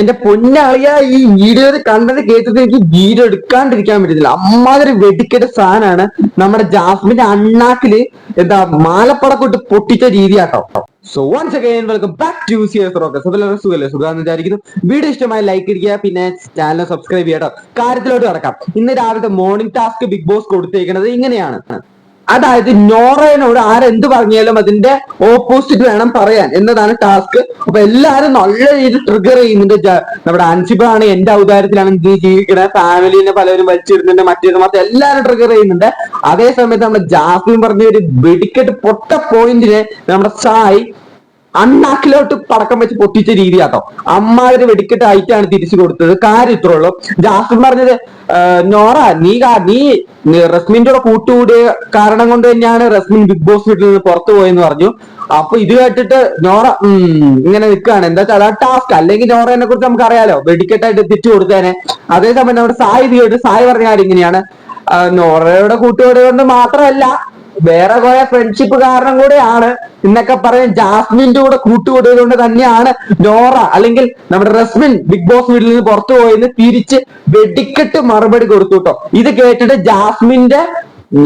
എന്റെ പൊന്നളിയ ഈ വീഡിയോ കണ്ടത് കേട്ടത് എനിക്ക് വീഡിയോ എടുക്കാണ്ടിരിക്കാൻ പറ്റുന്നില്ല അമ്മാതിരി വെടിക്കേണ്ട സാധനമാണ് നമ്മുടെ ജാസ്മിന്റെ അണ്ണാക്കിൽ എന്താ മാലപ്പടക്കൊട്ട് പൊട്ടിച്ച രീതിയാട്ടോ. So once again welcome back to സിയസ് റോക്കസ് അതെല്ലാം സുഖല്ലേ? സുഖാന്ന് വിചാരിക്കുന്നു. വീഡിയോ ഇഷ്ടമായി ലൈക്ക് ഇരിക്കുക പിന്നെ ചാനൽ സബ്സ്ക്രൈബ് ചെയ്യട്ടോ. കാര്യത്തിലോട്ട് കിടക്കാം. ഇന്ന് രാവിലത്തെ മോർണിംഗ് ടാസ്ക് ബിഗ് ബോസ് കൊടുത്തേക്കുന്നത് ഇങ്ങനെയാണ്. അതായത് നോറയനോട് ആരെന്ത് പറഞ്ഞാലും അതിന്റെ ഓപ്പോസിറ്റ് വേണം പറയാൻ. എന്നതാണ് ടാസ്ക് അപ്പൊ എല്ലാരും നല്ല രീതിയിൽ ട്രിഗർ ചെയ്യുന്നുണ്ട്. നമ്മുടെ അൻസിബാണ് എന്റെ ഔദാര്യത്തിലാണ് ഇത് ജീവിക്കുന്നത് ഫാമിലിനെ പലരും വലിച്ചിരുന്നുണ്ട് മറ്റേത് മാത്രം എല്ലാരും ട്രിഗർ ചെയ്യുന്നുണ്ട്. അതേ സമയത്ത് നമ്മുടെ ജാസ്മിൻ പറഞ്ഞ ഒരു വെടിക്കെട്ട് പൊട്ട പോയിന്റിനെ നമ്മുടെ സായി അണ്ണാക്കിലോട്ട് പടക്കം വെച്ച് പൊട്ടിച്ച രീതിയാട്ടോ. അമ്മാതിരി വെടിക്കെട്ട് ആയിട്ടാണ് തിരിച്ചു കൊടുത്തത്. കാര്യം ഇത്രേ ഉള്ളൂ. ജാസ്മിൻ പറഞ്ഞത് നോറ നീ നീ റസ്മിന്റെ കൂടെ കൂട്ടുകൂടിയ കാരണം കൊണ്ട് തന്നെയാണ് റസ്മിൻ ബിഗ് ബോസ് വീട്ടിൽ നിന്ന് പുറത്തു പോയെന്ന് പറഞ്ഞു. അപ്പൊ ഇത് കേട്ടിട്ട് നോറ ഇങ്ങനെ നിൽക്കുകയാണ്. എന്താ വെച്ചാൽ അതാ ടാസ്ക് അല്ലെങ്കിൽ നോറയെ കുറിച്ച് നമുക്ക് അറിയാലോ. വെടിക്കെട്ടായിട്ട് തിരിച്ചു കൊടുത്തേനെ അതേസമയം നമ്മുടെ സായി ഇത് കേട്ട് സായി പറഞ്ഞ കാര്യം ഇങ്ങനെയാണ്. നോറയുടെ കൂട്ടുകൂടി കൊണ്ട് മാത്രമല്ല വേറെ കുറെ ഫ്രണ്ട്ഷിപ്പ് കാരണം കൂടെയാണ്. എന്നൊക്കെ പറയാൻ ജാസ്മിന്റെ കൂടെ കൂട്ടുകൂടിയത് കൊണ്ട് തന്നെയാണ് നോറ അല്ലെങ്കിൽ നമ്മുടെ റസ്മിൻ ബിഗ് ബോസ് വീട്ടിൽ നിന്ന് പുറത്തു പോയെന്ന് തിരിച്ച് വെടിക്കെട്ട് മറുപടി കൊടുത്തു കേട്ടോ ഇത് കേട്ടിട്ട് ജാസ്മിന്റെ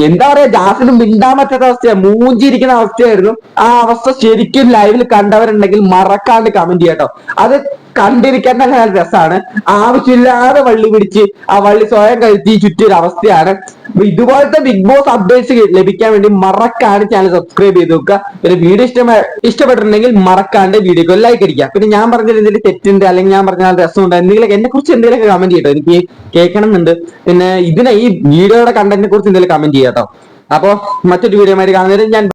എന്താ പറയാ ജാസ്മിന് മിണ്ടാൻ പറ്റാത്ത അവസ്ഥയാ. മൂഞ്ചിരിക്കുന്ന അവസ്ഥയായിരുന്നു. ആ അവസ്ഥ ശരിക്കും ലൈവിൽ കണ്ടവരുണ്ടെങ്കിൽ മറക്കാണ്ട് കമന്റ് ചെയ്യാട്ടോ. അത് കണ്ടിരിക്കാൻ തന്നെ നല്ല രസമാണ് ആവശ്യമില്ലാതെ വള്ളി പിടിച്ച് ആ വള്ളി സ്വയം കഴുത്തി ചുറ്റിയൊരു അവസ്ഥയാണ്. ഇതുപോലത്തെ ബിഗ് ബോസ് അപ്ഡേറ്റ്സ് ലഭിക്കാൻ വേണ്ടി മറക്കാണ്ട് ചാനൽ സബ്സ്ക്രൈബ് ചെയ്ത് നോക്കുക പിന്നെ വീഡിയോ ഇഷ്ടം ഇഷ്ടപ്പെട്ടിട്ടുണ്ടെങ്കിൽ മറക്കാണ്ട് വീഡിയോക്ക് ലൈക്ക് അടിക്കുക. പിന്നെ ഞാൻ പറഞ്ഞത് എന്തെങ്കിലും തെറ്റുണ്ട് അല്ലെങ്കിൽ ഞാൻ പറഞ്ഞ രസമുണ്ട് എന്തെങ്കിലും എന്നെ കുറിച്ച് എന്തെങ്കിലുമൊക്കെ കമന്റ് ചെയ്യട്ടോ. എനിക്ക് കേൾക്കണം എന്നുണ്ട് പിന്നെ ഇതിനെ ഈ വീഡിയോയുടെ കണ്ടന്റിനെ കുറിച്ച് എന്തെങ്കിലും കമന്റ് ചെയ്യാട്ടോ അപ്പൊ മറ്റൊരു വീഡിയോ കാണുന്നതിന് ഞാൻ